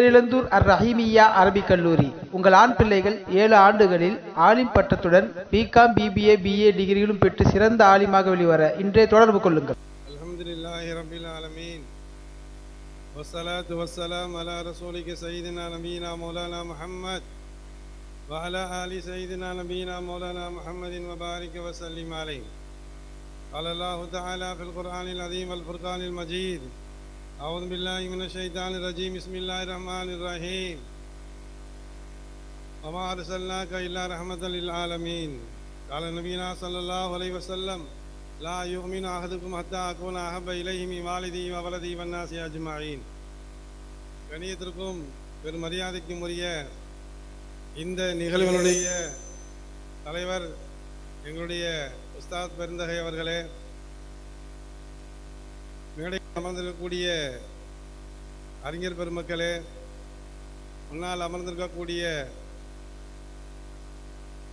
பேரிழந்தூர் அர் ரஹீமியா அரபிக் கல்லூரி உங்கள் ஆண் பிள்ளைகள் ஏழு ஆண்டுகளில் ஆலிம் பட்டத்துடன் பிகாம் பிபிஏ பிஏ டிகிரிகளும் பெற்று சிறந்த ஆலிமாக வெளிவர இன்றே தொடர்பு கொள்ளுங்கள் الحمد لله رب العالمين والصلاة والسلام على رسولك سيدنا نبينا مولانا محمد وعلى آل سيدنا نبينا مولانا محمد وبارك وسلم عليه قال الله تعالى في القرآن العظيم والفرقان المجيد أعوذ بالله من الشيطان الرجيم بسم الله الرحمن الرحيم وما أرسلناك إلا رحمة للعالمين قال نبينا صلى الله عليه وسلم لا يؤمن أحدكم حتى أكون أحب إليه من والدي وولدي والناس أجمعين கணியத்திற்கும் பெரும் மரியாதைக்கும் உரிய இந்த நிகழ்வினுடைய தலைவர் எங்களுடைய உஸ்தாத் பெருந்தகை அவர்களே மேடையில் அமர்ந்திருக்கக்கூடிய அறிஞர் பெருமக்களே முன்னால் அமர்ந்திருக்கக்கூடிய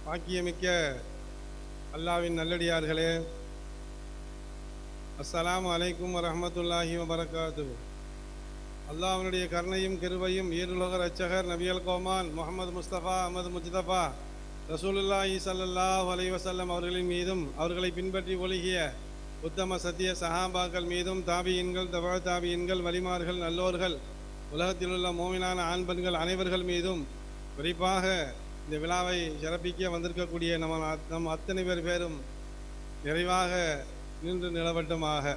பாக்கியமிக்க அல்லாவின் நல்லடியார்களே அஸ்லாம் அலைக்கும் வரமத்துல்லாஹி வபரகாத்து அல்லாவினுடைய கருணையும் கிருபையும் ஈருலக ரச்சகர் நபியல் கோமான் முகமது முஸ்தபா அஹமது முஜ்தபா ரசூலுல்லாஹி சல்லாஹ் அலைஹி வஸல்லம் அவர்களின் மீதும் அவர்களை பின்பற்றி ஒழுகிய உத்தம சத்திய சஹாபாக்கள் மீதும் தாபியின்கள் தபா தாபியின்கள் வலிமார்கள் நல்லோர்கள் உலகத்தில் உள்ள மோமினான ஆண் பெண்கள் அனைவர்கள் மீதும் குறிப்பாக இந்த விழாவை சிறப்பிக்க வந்திருக்கக்கூடிய நம்ம நம் அத்தனை பேர் பேரும் நிறைவாக நின்று நிலவட்டமாக.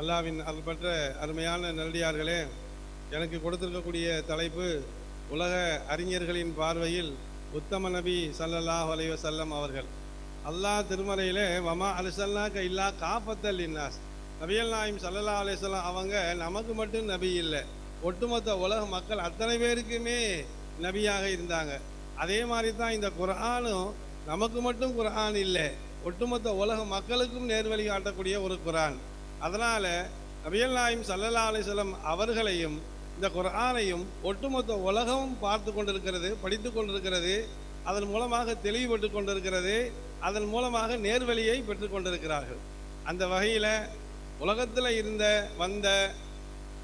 அல்லாவின் அல்பற்ற அருமையான நல்லடியார்களே எனக்கு கொடுத்திருக்கக்கூடிய தலைப்பு உலக அறிஞர்களின் பார்வையில் உத்தம நபி சல்லல்லாஹ் அலைவசல்லம் அவர்கள். அல்லாஹ் திருமறையில் வமா அலிசல்லாக்க இல்லா காப்பத்தல் இன்னாஸ் நபியல் நாயும் சல்லல்லா அலிசல்லாம் அவங்க நமக்கு மட்டும் நபி இல்லை. ஒட்டுமொத்த உலக மக்கள் அத்தனை பேருக்குமே நபியாக இருந்தாங்க. அதே மாதிரி தான் இந்த குரானும் நமக்கு மட்டும் குரான் இல்லை. ஒட்டுமொத்த உலக மக்களுக்கும் நேர்வழி காட்டக்கூடிய ஒரு குரான் அதனால் நபியல் நாயும் சல்லல்லா அலிசல்லம் அவர்களையும் இந்த குரானையும் ஒட்டுமொத்த உலகமும் பார்த்து கொண்டிருக்கிறது படித்து கொண்டிருக்கிறது. அதன் மூலமாக தெளிவுபட்டு கொண்டிருக்கிறது. அதன் மூலமாக நேர்வழியை பெற்று கொண்டிருக்கிறார்கள். அந்த வகையில் உலகத்தில் இருந்த வந்த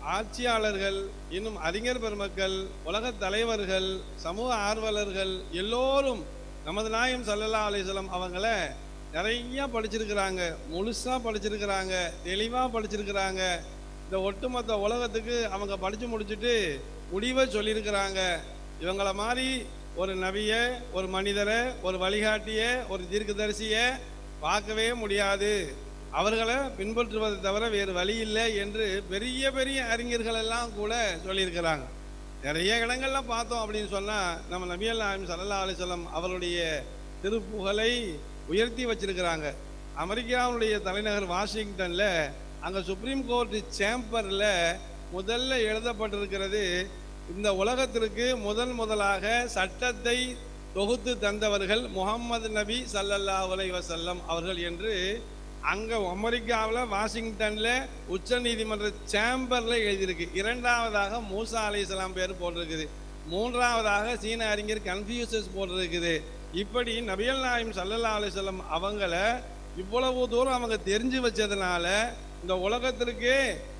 ஆட்சியாளர்கள் இன்னும் அறிஞர் பெருமக்கள் உலகத் தலைவர்கள் சமூக ஆர்வலர்கள் எல்லோரும் நமது நாயம் சல்லல்லா அலிஸ்லம் அவங்கள நிறைய படிச்சிருக்கிறாங்க. முழுசாக படிச்சிருக்கிறாங்க. தெளிவாக படிச்சிருக்கிறாங்க. இந்த ஒட்டுமொத்த உலகத்துக்கு அவங்க படித்து முடிச்சுட்டு முடிவை சொல்லியிருக்கிறாங்க. இவங்கள மாதிரி ஒரு நவிய ஒரு மனிதரை ஒரு வழிகாட்டிய ஒரு தீர்க்கதரிசியை பார்க்கவே முடியாது. அவர்களை பின்பற்றுவதை தவிர வேறு வழி இல்லை என்று பெரிய பெரிய அறிஞர்கள் எல்லாம் கூட சொல்லியிருக்கிறாங்க. நிறைய இடங்கள்ல பார்த்தோம் அப்படின்னு சொன்னால் நம்ம நபியல் நாயம் சல்லா அலிசல்லம் அவருடைய திருப்புகழை உயர்த்தி வச்சிருக்கிறாங்க. அமெரிக்காவுடைய தலைநகர் வாஷிங்டனில் அங்கே சுப்ரீம் கோர்ட் சேம்பரில் முதல்ல எழுதப்பட்டிருக்கிறது இந்த உலகத்திற்கு முதன் முதலாக சட்டத்தை தொகுத்து தந்தவர்கள் முகம்மது நபி சல்லல்லா அலைஹி வஸல்லம் அவர்கள் என்று அங்கே அமெரிக்காவில் வாஷிங்டனில் உச்ச நீதிமன்ற சேம்பரில் எழுதியிருக்கு. இரண்டாவதாக மூசா அலி இஸ்லாம் பேர் போட்டிருக்குது. மூன்றாவதாக சீன அறிஞர் கன்ஃபியூசஸ் போட்டிருக்குது. இப்படி நபியல் நாயம் சல்லல்லா அலிசல்லம் அவங்கள இவ்வளவு தூரம் அவங்க தெரிஞ்சு வச்சதுனால இந்த உலகத்திற்கு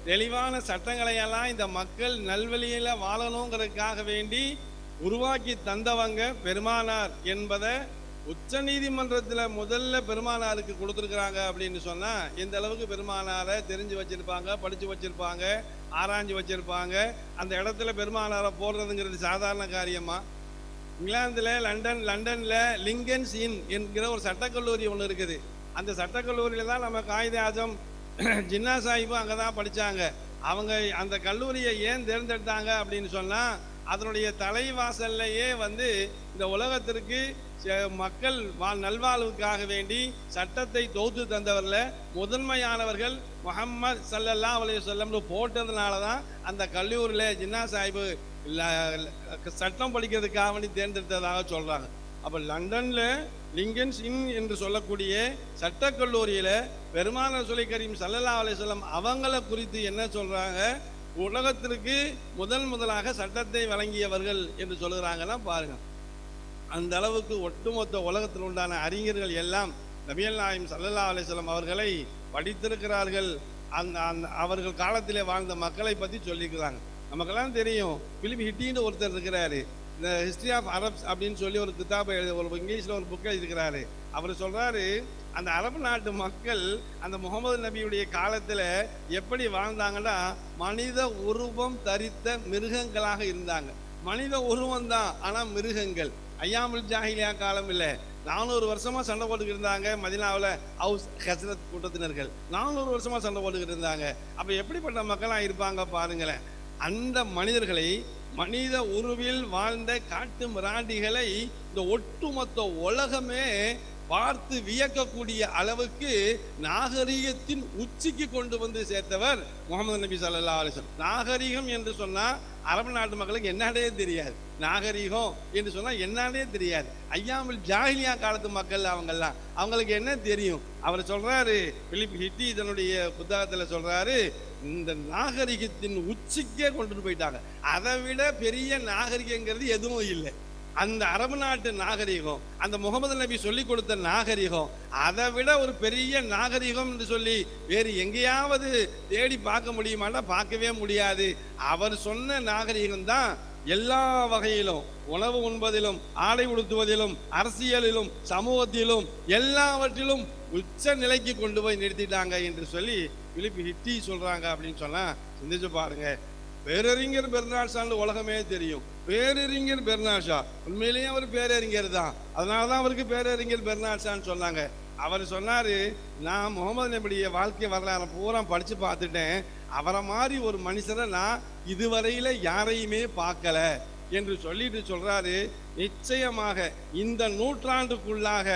தெளிவான சட்டங்களை எல்லாம் இந்த மக்கள் நல்வழியில வாழணுங்கிறதுக்காக வேண்டி உருவாக்கி தந்தவங்க பெருமானார் என்பதை உச்ச நீதிமன்றத்தில் முதல்ல பெருமானாருக்கு கொடுத்துருக்குறாங்க அப்படின்னு சொன்னால் எந்த அளவுக்கு பெருமானாரை தெரிஞ்சு வச்சுருப்பாங்க படித்து வச்சுருப்பாங்க ஆராய்ஞ்சு வச்சுருப்பாங்க அந்த இடத்துல பெருமானாரை போடுறதுங்கிறது சாதாரண காரியமா? இங்கிலாந்தில் லண்டன் லண்டனில் லிங்கன்ஸ் இன் என்கிற ஒரு சட்டக்கல்லூரி ஒன்று இருக்குது. அந்த சட்டக்கல்லூரியில் தான் நம்ம காகித ஆஜம் ஜின்னா சாஹிப்பும் அங்கே தான் படித்தாங்க அவங்க அந்த கல்லூரியை ஏன் தேர்ந்தெடுத்தாங்க அப்படின்னு சொன்னால் அதனுடைய தலைவாசல்லையே வந்து இந்த உலகத்திற்கு மக்கள் வாழ் நல்வாழ்வுக்காக வேண்டி சட்டத்தை தொகுத்து தந்தவரில் முதன்மையானவர்கள் முகம்மது சல்லல்லா அலைய சொல்லம்னு போட்டதுனால தான் அந்த கல்லூரியில் ஜின்னா சாஹிபு சட்டம் படிக்கிறதுக்காக வேண்டி தேர்ந்தெடுத்ததாக சொல்கிறாங்க அப்போ லண்டனில் லிங்கன்ஸ் இன் என்று சொல்லக்கூடிய சட்டக்கல்லூரியில் பெருமான சுலை கரீம் சல்லல்லா அலிஸ்லாம் அவங்கள குறித்து என்ன சொல்கிறாங்க உலகத்திற்கு முதல் முதலாக சட்டத்தை வழங்கியவர்கள் என்று சொல்கிறாங்கன்னா பாருங்கள் அந்த அளவுக்கு ஒட்டுமொத்த உலகத்தில் உண்டான அறிஞர்கள் எல்லாம் நபியல் நாயம் சல்லல்லா அலிஸ்லாம் அவர்களை படித்திருக்கிறார்கள். அந்த அந்த அவர்கள் காலத்திலே வாழ்ந்த மக்களை பற்றி சொல்லியிருக்கிறாங்க நமக்கெல்லாம் தெரியும். பிலிப் ஹிட்டின்னு ஒருத்தர் இருக்கிறாரு. இந்த ஹிஸ்ட்ரி ஆஃப் அரப்ஸ் அப்படின்னு சொல்லி ஒரு கிதாபை எழுத ஒரு இங்கிலீஷில் ஒரு புக் எழுதியிருக்கிறாரு. அவர் சொல்கிறாரு அந்த அரபு நாட்டு மக்கள் அந்த முகமது நபியுடைய காலத்தில் எப்படி வாழ்ந்தாங்கன்னா மனித உருவம் தரித்த மிருகங்களாக இருந்தாங்க. மனித உருவம் தான் ஆனால் மிருகங்கள். ஐயாமுல் ஜாஹிலியா காலம் இல்லை. நானூறு வருஷமா சண்டை போட்டுக்கிட்டு இருந்தாங்க மதினாவில் ஹவுஸ் ஹசரத் கூட்டத்தினர்கள். நானூறு வருஷமா சண்டை போட்டுக்கிட்டு இருந்தாங்க. அப்போ எப்படிப்பட்ட மக்களாக இருப்பாங்க பாருங்களேன். அந்த மனிதர்களை மனித உருவில் வாழ்ந்த காட்டு மிராண்டிகளை இந்த ஒட்டுமொத்த உலகமே பார்த்து வியக்கக்கூடிய அளவுக்கு நாகரிகத்தின் உச்சிக்கு கொண்டு வந்து சேர்த்தவர் முகமது நபி சல்லா அலிஸ்லம் நாகரிகம் என்று சொன்னால் அரபு நாட்டு மக்களுக்கு என்னடே தெரியாது. நாகரிகம் என்று சொன்னால் என்னன்னே தெரியாது. ஐயாமல் ஜாகிலியா காலத்து மக்கள் அவங்கெல்லாம். அவங்களுக்கு என்ன தெரியும்? அவர் சொல்கிறாரு பிலிப் ஹிட்டி தன்னுடைய புத்தகத்தில் சொல்கிறாரு இந்த நாகரிகத்தின் உச்சிக்கே கொண்டுட்டு போயிட்டாங்க. அதை விட பெரிய நாகரிகங்கிறது எதுவும் இல்லை. அந்த அரபு நாட்டு நாகரிகம் அந்த முகமது நபி சொல்லி கொடுத்த நாகரிகம் அதை விட ஒரு பெரிய நாகரிகம் என்று சொல்லி வேறு எங்கேயாவது தேடி பார்க்க முடியுமானா பார்க்கவே முடியாது. அவர் சொன்ன நாகரிகம் தான் எல்லா வகையிலும் உணவு உண்பதிலும் ஆடை உடுத்துவதிலும் அரசியலிலும் சமூகத்திலும் எல்லாவற்றிலும் உச்ச நிலைக்கு கொண்டு போய் நிறுத்திட்டாங்க என்று சொல்லி பிலிப் ஹிட்டி சொல்றாங்க அப்படின்னு சொன்னா சிந்திச்சு பாருங்க. பேரறிஞர் சான்று உலகமே தெரியும். பேரறிஞர் பெர்னாஷா. உண்மையிலேயே அவர் பேரறிஞர் தான் அதனால தான் அவருக்கு பேரறிஞர் பெர்னாஷான்னு சொன்னாங்க. அவர் சொன்னாரு நான் முகமது நபியுடைய வாழ்க்கை வரலாறு பூரா படிச்சு பார்த்துட்டேன். அவரை மாதிரி ஒரு மனுஷரை நான் இதுவரையில யாரையுமே பார்க்கல. என்று சொல்லிட்டு சொல்றாரு. நிச்சயமாக இந்த நூற்றாண்டுக்குள்ளாக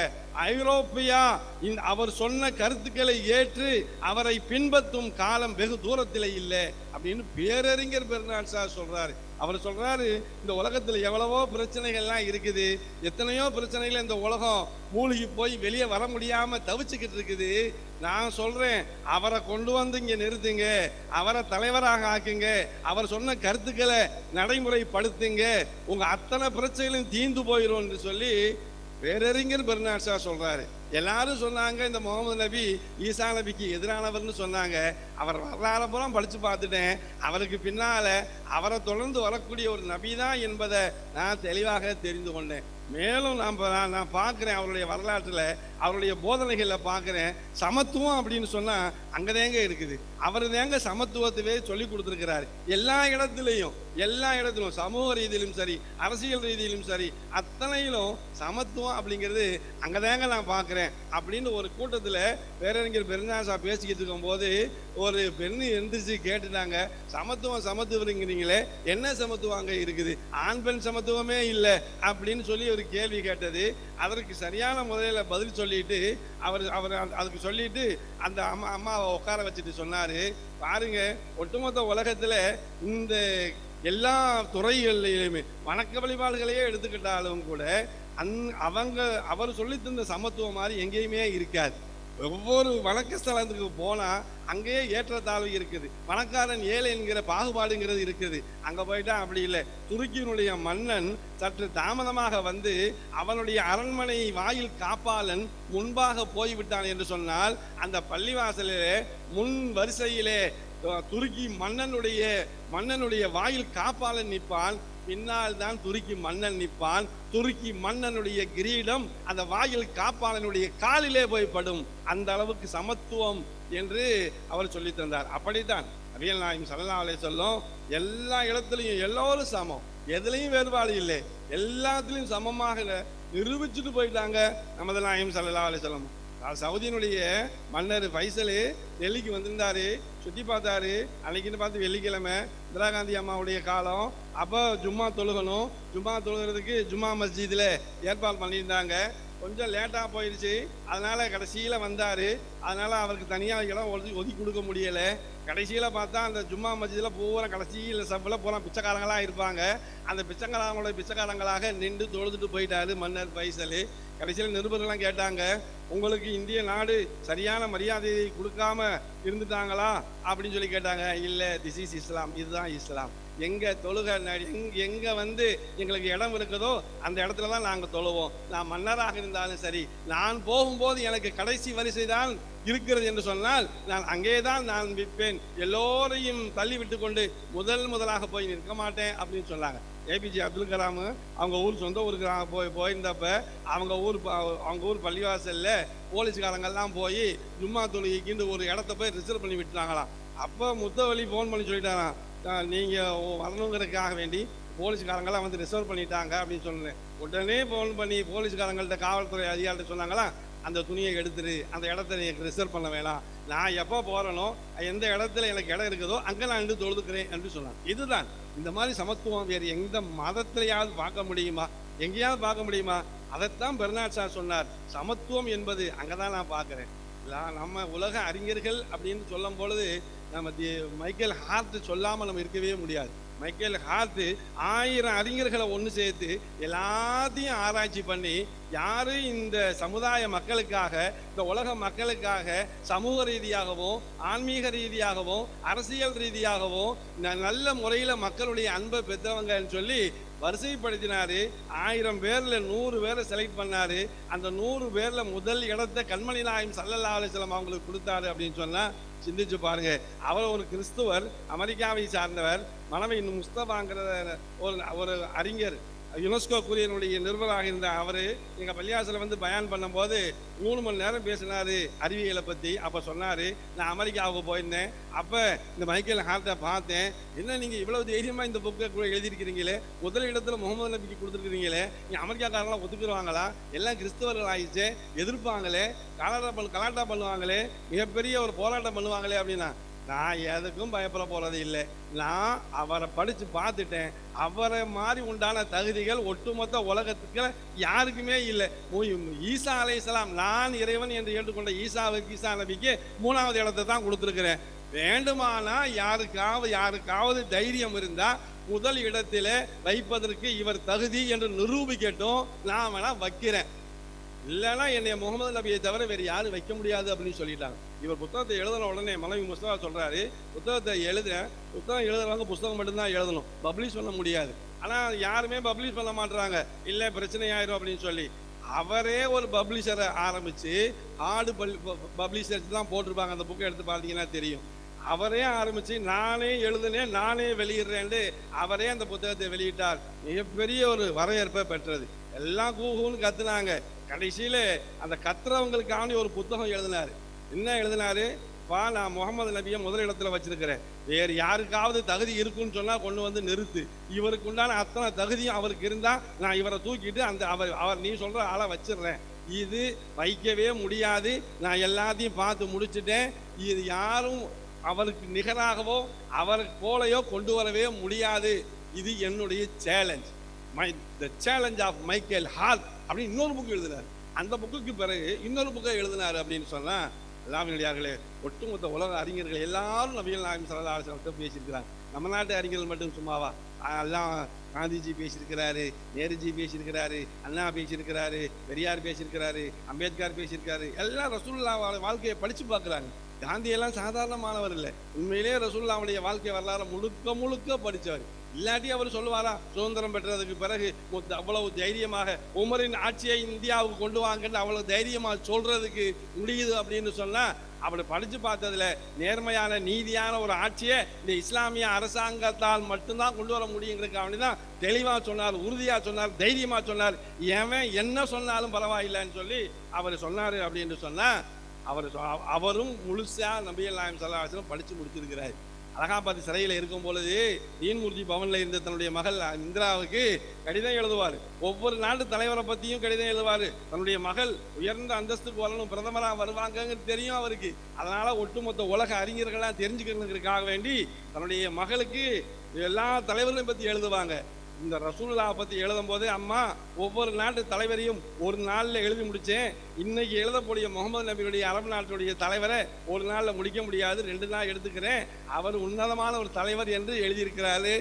ஐரோப்பியா இந்த அவர் சொன்ன கருத்துக்களை ஏற்று அவரை பின்பற்றும் காலம் வெகு தூரத்தில் இல்லை அப்படின்னு பேரறிஞர் பெருநாள் சார் சொல்றாரு. அவர் சொல்றாரு இந்த உலகத்துல எவ்வளவோ பிரச்சனைகள்லாம் இருக்குது. எத்தனையோ பிரச்சனைகள் இந்த உலகம் மூழ்கி போய் வெளியே வர முடியாம தவிச்சுக்கிட்டு இருக்குது. நான் சொல்றேன் அவரை கொண்டு வந்து இங்க நிறுத்துங்க. அவரை தலைவராக ஆக்குங்க. அவர் சொன்ன கருத்துக்களை நடைமுறைப்படுத்துங்க. உங்க அத்தனை பிரச்சனைகளும் தீந்து போயிடும் சொல்லி பேரறிஞர் பெருநாட்சா சொல்றாரு. எல்லாரும் சொன்னாங்க இந்த முகமது நபி ஈசா நபிக்கு எதிரானவர்னு சொன்னாங்க. அவர் வரலாறு பூரா படிச்சு பார்த்துட்டேன். அவருக்கு பின்னால அவரை தொடர்ந்து வரக்கூடிய ஒரு நபி தான் என்பதை நான் தெளிவாக தெரிந்து கொண்டேன். மேலும் நான் நான் பார்க்குறேன் அவருடைய வரலாற்றில் அவருடைய போதனைகளில் பார்க்குறேன். சமத்துவம் அப்படின்னு சொன்னால் அங்கே தேங்க இருக்குது. அவர் தேங்க சமத்துவத்தவே சொல்லி கொடுத்துருக்கிறாரு. எல்லா இடத்துலையும் எல்லா இடத்துலையும் சமூக ரீதியிலும் சரி அரசியல் ரீதியிலும் சரி அத்தனையிலும் சமத்துவம் அப்படிங்கிறது அங்கே தேங்க நான் பார்க்குறேன். அப்படின்னு ஒரு கூட்டத்தில் பேரறிஞர் பெருநாசா பேசிக்கிட்டு இருக்கும்போது ஒரு பெண் எந்திரிச்சு கேட்டுட்டாங்க சமத்துவம் சமத்துவங்கிறீங்களே என்ன சமத்துவம் அங்கே இருக்குது? ஆண் பெண் சமத்துவமே இல்லை அப்படின்னு சொல்லி ஒரு கேள்வி கேட்டது. அதற்கு சரியான முறையில் பதில் சொல்லிட்டு அவர் அவர் அதுக்கு சொல்லிட்டு அந்த அம்மா அம்மாவை உட்கார வச்சுட்டு சொன்னார். பாருங்க ஒட்டுமொத்த உலகத்தில் இந்த எல்லா துறைகளிலுமே வணக்க வழிபாடுகளையே எடுத்துக்கிட்டாலும் கூட அந் அவங்க அவர் சொல்லி தந்த சமத்துவம் மாதிரி எங்கேயுமே இருக்காது. ஒவ்வொரு வணக்க ஸ்தலத்துக்கு போனால் அங்கேயே ஏற்றத்தாழ்வு இருக்குது. பணக்காரன் ஏழை என்கிற பாகுபாடுங்கிறது இருக்குது. அங்கே போயிட்டா அப்படி இல்லை. துருக்கியினுடைய மன்னன் சற்று தாமதமாக வந்து அவனுடைய அரண்மனை வாயில் காப்பாளன் முன்பாக போய்விட்டான் என்று சொன்னால் அந்த பள்ளிவாசலிலே முன் வரிசையிலே துருக்கி மன்னனுடைய மன்னனுடைய வாயில் காப்பாளன் நிற்பான். பின்னால் தான் துருக்கி மன்னன் நிற்பான். துருக்கி மன்னனுடைய கிரீடம் அந்த வாயில் காப்பாளனுடைய காலிலே போய் படும். அந்த அளவுக்கு சமத்துவம் என்று அவர் சொல்லி தந்தார். அப்படித்தான் அபியல் நாயம் சல்லா சொல்லும் எல்லா இடத்துலையும் எல்லோரும் சமம். எதுலையும் வேறுபாடு இல்லை. எல்லாத்துலேயும் சமமாக நிரூபிச்சுட்டு போயிட்டாங்க நமது நாயம் சல்லா அலை சவுதியினுடைய மன்னர் ஃபைசலு டெல்லிக்கு வந்திருந்தாரு. சுற்றி பார்த்தாரு. அன்னைக்குன்னு பார்த்து வெள்ளிக்கிழமை இந்திரா காந்தி அம்மாவுடைய காலம். அப்போ ஜும்மா தொழுகணும். ஜும்மா தொழுகிறதுக்கு ஜும்மா மஸ்ஜிதில் ஏற்பாடு பண்ணியிருந்தாங்க. கொஞ்சம் லேட்டாக போயிடுச்சு அதனால் கடைசியில் வந்தார். அதனால் அவருக்கு தனியாக இடம் ஒதுக்கி ஒதுக்கி கொடுக்க முடியலை. கடைசியில் பார்த்தா அந்த ஜும்மா மஸ்ஜிதில் பூரா கடைசியில் சப்பில் பூரா பிச்சைக்காரங்களாக இருப்பாங்க. அந்த பிச்சைக்காரங்களோட பிச்சைக்காரங்களாக நின்று தொழுதுட்டு போயிட்டாரு மன்னர் பைசல். கடைசியில் நிருபர்கள்லாம் கேட்டாங்க உங்களுக்கு இந்திய நாடு சரியான மரியாதையை கொடுக்காம இருந்துட்டாங்களா? அப்படின்னு சொல்லி கேட்டாங்க இல்லை திஸ் இஸ் இஸ்லாம் இதுதான் இஸ்லாம் எங்கே தொழுக நடி- எங்க வந்து எங்களுக்கு இடம் இருக்குதோ அந்த இடத்துல தான் நாங்கள் தொழுவோம். நான் மன்னராக இருந்தாலும் சரி நான் போகும்போது எனக்கு கடைசி வரிசை தான் இருக்கிறது என்று சொன்னால் நான் அங்கே தான் நான் விற்பேன் எல்லோரையும் தள்ளி விட்டு கொண்டு முதல் முதலாக போய் நிற்க மாட்டேன் அப்படின்னு சொன்னாங்க. ஏபிஜே அப்துல் கலாம் அவங்க ஊர் சொந்த ஊருக்கு போய் போயிருந்தப்ப அவங்க ஊர் அவங்க ஊர் பள்ளிவாசலில் போலீஸ்காரங்கெல்லாம் போய் ஜும்மா தொழுகைக்குன்னு ஒரு இடத்த போய் ரிசர்வ் பண்ணி விட்டுனாங்களாம். அப்போ முத்தவழி ஃபோன் பண்ணி சொல்லிட்டாராம். நீங்கள் வரணுங்கிறதுக்காக வேண்டி போலீஸ்காரங்களாம் வந்து ரிசர்வ் பண்ணிட்டாங்க அப்படின்னு சொன்னேன் உடனே ஃபோன் பண்ணி போலீஸ்காரங்கள்ட்ட காவல்துறை அதிகாரிகிட்ட சொன்னாங்களா அந்த துணியை எடுத்துரு அந்த இடத்த எனக்கு ரிசர்வ் பண்ண வேணாம். நான் எப்போ போகிறனோ எந்த இடத்துல எனக்கு இடம் இருக்குதோ அங்கே நான் நின்று தொழுதுக்கிறேன் என்று சொன்னாங்க. இதுதான். இந்த மாதிரி சமத்துவம் வேறு எந்த மதத்திலையாவது பார்க்க முடியுமா? எங்கேயாவது பார்க்க முடியுமா? அதைத்தான் பெர்னாட் சார் சொன்னார். சமத்துவம் என்பது அங்கே தான் நான் பார்க்குறேன். நம்ம உலக அறிஞர்கள் அப்படின்னு சொல்லும் பொழுது நம்ம மைக்கேல் ஹார்ட் சொல்லாமல் நம்ம இருக்கவே முடியாது. மைக்கேல் ஹார்த்து ஆயிரம் அறிஞர்களை ஒன்று சேர்த்து எல்லாத்தையும் ஆராய்ச்சி பண்ணி யார் இந்த சமுதாய மக்களுக்காக இந்த உலக மக்களுக்காக சமூக ரீதியாகவும் ஆன்மீக ரீதியாகவும் அரசியல் ரீதியாகவும் ந- நல்ல முறையில் மக்களுடைய அன்பை பெற்றவங்கன்னு சொல்லி வரிசைப்படுத்தினாரு. ஆயிரம் பேர்ல நூறு பேரை செலக்ட் பண்ணாரு. அந்த நூறு பேர்ல முதல் இடத்தை கண்மணி நாயம் சல்லல்லா அலிஸ்லாம் அவங்களுக்கு கொடுத்தாரு அப்படின்னு சொன்னா சிந்திச்சு பாருங்க. அவர் ஒரு கிறிஸ்துவர் அமெரிக்காவை சார்ந்தவர் மனைவி முஸ்தபாங்கிற ஒரு ஒரு அறிஞர். யுனெஸ்கோ குரியனுடைய நிறுவனராக இருந்த அவர் எங்கள் பள்ளியாசில் வந்து பயான் பண்ணும்போது மூணு மணி நேரம் பேசினார் அறிவியலை பற்றி அப்போ சொன்னார் நான் அமெரிக்காவுக்கு போயிருந்தேன். அப்போ இந்த மைக்கேல் ஹார்ட்டை பார்த்தேன். என்ன நீங்கள் இவ்வளோ தைரியமாக இந்த புக்கை கூட எழுதியிருக்கிறீங்களே? முதல் இடத்துல முகமது நபிக்கு கொடுத்துருக்கிறீங்களே? நீங்கள் அமெரிக்காக்காரெல்லாம் ஒத்துக்குருவாங்களா எல்லாம் கிறிஸ்தவர்கள் ஆயிடுச்சு. எதிர்ப்பாங்களே. கலாட்டா பண்ணு கலாட்டா பண்ணுவாங்களே. மிகப்பெரிய ஒரு போராட்டம் பண்ணுவாங்களே அப்படின்னா நான் எதுக்கும் பயப்பட போகிறது இல்லை. நான் அவரை படித்து பார்த்துட்டேன். அவரை மாதிரி உண்டான தகுதிகள் ஒட்டுமொத்த உலகத்துக்கு யாருக்குமே இல்லை. மு- ஈசா அலைஹிஸ்ஸலாம் நான் இறைவன் என்று ஏற்றுக்கொண்ட ஈசாவுக்கு ஈசா நபிக்கு மூணாவது இடத்தை தான் கொடுத்துருக்குறேன். வேண்டுமானா யாருக்காவது யாருக்காவது தைரியம் இருந்தால் முதல் இடத்திலே வைப்பதற்கு இவர் தகுதி என்று நிரூபிக்கட்டும். நான் வேணா வைக்கிறேன். இல்லைன்னா என்னை முகமது நபியை தவிர வேறு யாரும் வைக்க முடியாது அப்படின்னு சொல்லிட்டாங்க. இவர் புத்தகத்தை எழுதின உடனே மனைவி முஸ்தபா சொல்கிறாரு புத்தகத்தை எழுத புத்தகம் எழுதுறவங்க புத்தகம் மட்டும்தான் எழுதணும். பப்ளிஷ் பண்ண முடியாது. ஆனால் யாருமே பப்ளிஷ் பண்ண மாட்டுறாங்க இல்லை பிரச்சனை ஆயிரும் அப்படின்னு சொல்லி. அவரே ஒரு பப்ளிஷரை ஆரம்பித்து ஆடு பப்ளிஷர்ஸ் தான் போட்டிருப்பாங்க. அந்த புக்கை எடுத்து பார்த்தீங்கன்னா தெரியும். அவரே ஆரம்பித்து நானே எழுதுனேன் நானே வெளியிடுறேன்ட்டு அவரே அந்த புத்தகத்தை வெளியிட்டார். மிகப்பெரிய ஒரு வரவேற்பை பெற்றது. எல்லாம் கூகுன்னு கத்துனாங்க. கடைசியில் அந்த கத்துறவங்களுக்கான ஒரு புத்தகம் எழுதினாரு. என்ன எழுதினாரு? பா நான் முகமது நபியை முதல் இடத்துல வச்சிருக்கிறேன். வேறு யாருக்காவது தகுதி இருக்குன்னு சொன்னால் கொண்டு வந்து நிறுத்து. இவருக்கு உண்டான அத்தனை தகுதியும் அவருக்கு இருந்தால் நான் இவரை தூக்கிட்டு அந்த அவர் அவர் நீ சொல்கிற ஆளை வச்சிடுறேன். இது வைக்கவே முடியாது. நான் எல்லாத்தையும் பார்த்து முடிச்சுட்டேன். இது யாரும் அவருக்கு நிகராகவோ அவருக்கு போலையோ கொண்டு வரவே முடியாது. இது என்னுடைய challenge my the challenge of Michael Hart அப்படின்னு இன்னொரு புக் எழுதினார். அந்த புக்குக்கு பிறகு இன்னொரு புக்கை எழுதினார் அப்படின்னு சொன்னால் எல்லாமியார்களே ஒட்டுமொத்த உலக அறிஞர்கள் எல்லாரும் நபிகள் நாயகம் சல்லா அலுவலத்தை பேசியிருக்கிறாங்க. நம்ம நாட்டு அறிஞர்கள் மட்டும் சும்மாவா? எல்லாம் காந்திஜி பேசியிருக்கிறாரு நேருஜி பேசியிருக்கிறாரு அண்ணா பேசியிருக்கிறாரு பெரியார் பேசியிருக்கிறாரு அம்பேத்கர் பேசியிருக்காரு. எல்லாம் ரசூல்லா வாழ்க்கையை படித்து பார்க்குறாங்க. காந்தியெல்லாம் சாதாரணமானவர் இல்லை. உண்மையிலேயே ரசூல்லாவுடைய வாழ்க்கை வரலாறு முழுக்க முழுக்க படித்தவர் இல்லாட்டி அவர் சொல்லுவாரா சுதந்திரம் பெற்றதுக்கு பிறகு அவ்வளவு தைரியமாக உமரின் ஆட்சியை இந்தியாவுக்கு கொண்டு வாங்கன்னு அவ்வளவு தைரியமாக சொல்றதுக்கு முடியுது அப்படின்னு சொன்னா அப்படி படிச்சு பார்த்ததுல நேர்மையான நீதியான ஒரு ஆட்சியை இந்த இஸ்லாமிய அரசாங்கத்தால் மட்டும்தான் கொண்டு வர முடியுங்கிறதுக்காக தான் தெளிவாக சொன்னார் உறுதியாக சொன்னார் தைரியமாக சொன்னார். எவன் என்ன சொன்னாலும் பரவாயில்லைன்னு சொல்லி அவர் சொன்னார் அப்படின்னு சொன்னா அவர் அவ- அவரும் முழுசா நபிகள் நாயம் சல்லாஹம் படிச்சு முடிச்சிருக்கிறார். அலகாபாத் சிறையில் இருக்கும் பொழுது தீன்மூர்த்தி பவனில் இருந்த தன்னுடைய மகள் இந்திராவுக்கு கடிதம் எழுதுவார். ஒவ்வொரு நாட்டு தலைவரை பற்றியும் கடிதம் எழுதுவார். தன்னுடைய மகள் உயர்ந்த அந்தஸ்துக்கு வரணும் பிரதமராக வருவாங்கன்னு தெரியும் அவருக்கு. அதனால் ஒட்டுமொத்த உலக அறிஞர்கள்லாம் தெரிஞ்சுக்கிறதுக்காக வேண்டி தன்னுடைய மகளுக்கு எல்லா தலைவர்களையும் பற்றி எழுதுவாங்க. இந்த ரசூல்லா பத்தி எழுதும் போது அம்மா ஒவ்வொரு நாட்டு தலைவரையும் ஒரு நாள்ல எழுதி முடிச்சேன். இன்னைக்கு எழுதக்கூடிய முகமது நபியுடைய அரபு நாட்டுடைய தலைவரை ஒரு நாள்ல முடிக்க முடியாது ரெண்டு நாள் எடுத்துக்கிறேன். அவர் உன்னதமான ஒரு தலைவர் என்று எழுதியிருக்கிறாரு.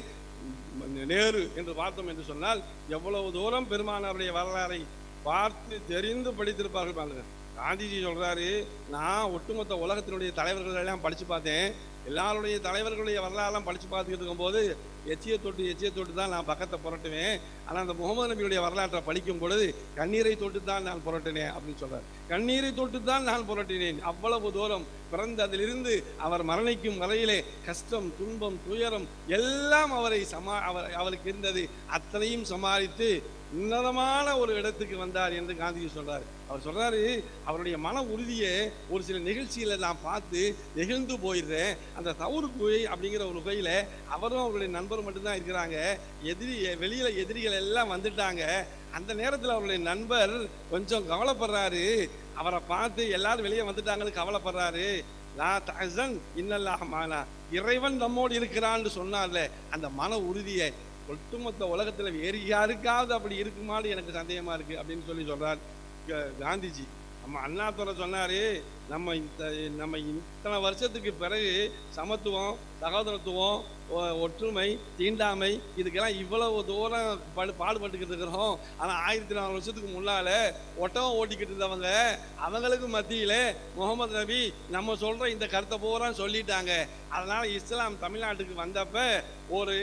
நேரு என்று பார்த்தோம் என்று சொன்னால் எவ்வளவு தூரம் பெருமானவருடைய வரலாறை பார்த்து தெரிந்து படித்திருப்பார்கள் பாருங்க. காந்திஜி சொல்றாரு நான் ஒட்டுமொத்த உலகத்தினுடைய தலைவர்கள் எல்லாம் படிச்சு பார்த்தேன். எல்லாருடைய தலைவர்களுடைய வரலாறுலாம் படித்து பார்த்துக்கிட்டு இருக்கும்போது எச்சிய தொட்டு எச்சிய தொட்டு தான் நான் பக்கத்தை புரட்டுவேன். ஆனால் அந்த முகமது நபியுடைய வரலாற்றை படிக்கும் பொழுது கண்ணீரை தொட்டு தான் நான் புரட்டினேன் அப்படின்னு சொல்கிறார் கண்ணீரை தொட்டு தான் நான் புரட்டினேன். அவ்வளவு தூரம் பிறந்து அதிலிருந்து அவர் மரணிக்கும் வரையிலே கஷ்டம் துன்பம் துயரம் எல்லாம் அவரை சமா அவர் அவருக்கு இருந்தது. அத்தனையும் சமாளித்து உன்னதமான ஒரு இடத்துக்கு வந்தார் என்று காந்திஜி சொல்றாரு. அவர் சொல்றாரு அவருடைய மன உறுதியை ஒரு சில நிகழ்ச்சியில நான் பார்த்து நெகிழ்ந்து போயிடுறேன். அந்த தவறு குகை அப்படிங்கிற ஒரு குகையில அவரும் அவருடைய நண்பர் மட்டும்தான் இருக்கிறாங்க. எதிரி வெளியில எதிரிகள் எல்லாம் வந்துட்டாங்க. அந்த நேரத்தில் அவருடைய நண்பர் கொஞ்சம் கவலைப்படுறாரு. அவரை பார்த்து எல்லாரும் வெளியே வந்துட்டாங்கன்னு கவலைப்படுறாரு. லா மானா. இறைவன் நம்மோடு இருக்கிறான்னு சொன்னார்ல அந்த மன உறுதியை ஒட்டுமொத்த உலகத்துல வேறு யாருக்காவது அப்படி இருக்குமான்னு எனக்கு சந்தேகமா இருக்கு அப்படின்னு சொல்லி சொல்கிறார் காந்திஜி. நம்ம அண்ணாதுரை சொன்னார் நம்ம இந்த நம்ம இத்தனை வருஷத்துக்கு பிறகு சமத்துவம் சகோதரத்துவம் ஒற்றுமை தீண்டாமை இதுக்கெல்லாம் இவ்வளவு தூரம் பாடு பாடுபட்டுக்கிட்டு இருக்கிறோம். ஆனால் ஆயிரத்தி நாலு வருஷத்துக்கு முன்னால ஒட்டகம் ஓட்டிக்கிட்டு இருந்தவங்க அவங்களுக்கு மத்தியில் முகமது நபி நம்ம சொல்ற இந்த கருத்தை பூரா சொல்லிட்டாங்க. அதனால இஸ்லாம் தமிழ்நாட்டுக்கு வந்தப்ப ஒரு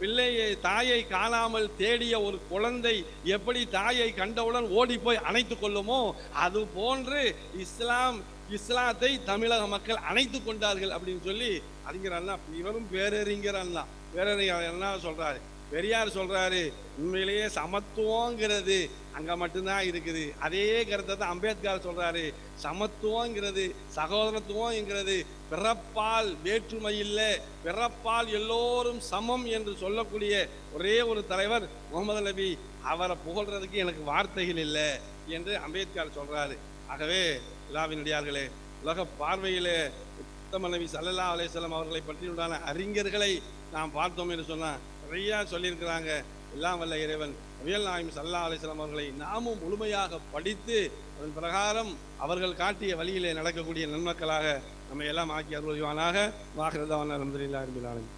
பிள்ளையை தாயை காணாமல் தேடிய ஒரு குழந்தை எப்படி தாயை கண்டவுடன் ஓடி போய் அணைத்து கொள்ளுமோ அது போன்று இஸ்லாம் இஸ்லாத்தை தமிழக மக்கள் அணைத்து கொண்டார்கள் அப்படின்னு சொல்லி அறிஞர் அண்ணா இவரும் பேரறிஞர் அண்ணா. பேரறிஞர் அண்ணா சொல்றாரு. பெரியார் சொல்றாரு உண்மையிலேயே சமத்துவங்கிறது அங்க மட்டும்தான் இருக்குது. அதே கருத்தை தான் அம்பேத்கர் சொல்றாரு. சமத்துவங்கிறது சகோதரத்துவங்கிறது பிறப்பால் வேற்றுமை இல்லை. பிறப்பால் எல்லோரும் சமம் என்று சொல்லக்கூடிய ஒரே ஒரு தலைவர் முகமது நபி. அவரை புகழ்றதுக்கு எனக்கு வார்த்தைகள் இல்லை என்று அம்பேத்கர் சொல்றாரு. ஆகவே இலாவினடியார்களே உலக பார்வையிலே உத்தம நபி சல்லல்லா அலையம் அவர்களை பற்றியுண்டான அறிஞர்களை நாம் பார்த்தோம் என்று சொன்னால் நிறையா சொல்லியிருக்கிறாங்க. எல்லாம் வல்ல இறைவன் நபியல் நாயம் சல்லா அலிஸ்லாம் அவர்களை நாமும் முழுமையாக படித்து அதன் பிரகாரம் அவர்கள் காட்டிய வழியிலே நடக்கக்கூடிய நன்மக்களாக நம்ம எல்லாம் ஆக்கி அருள்வானாக. வாகிறதா அலமதுல்லா இருபிலாலும்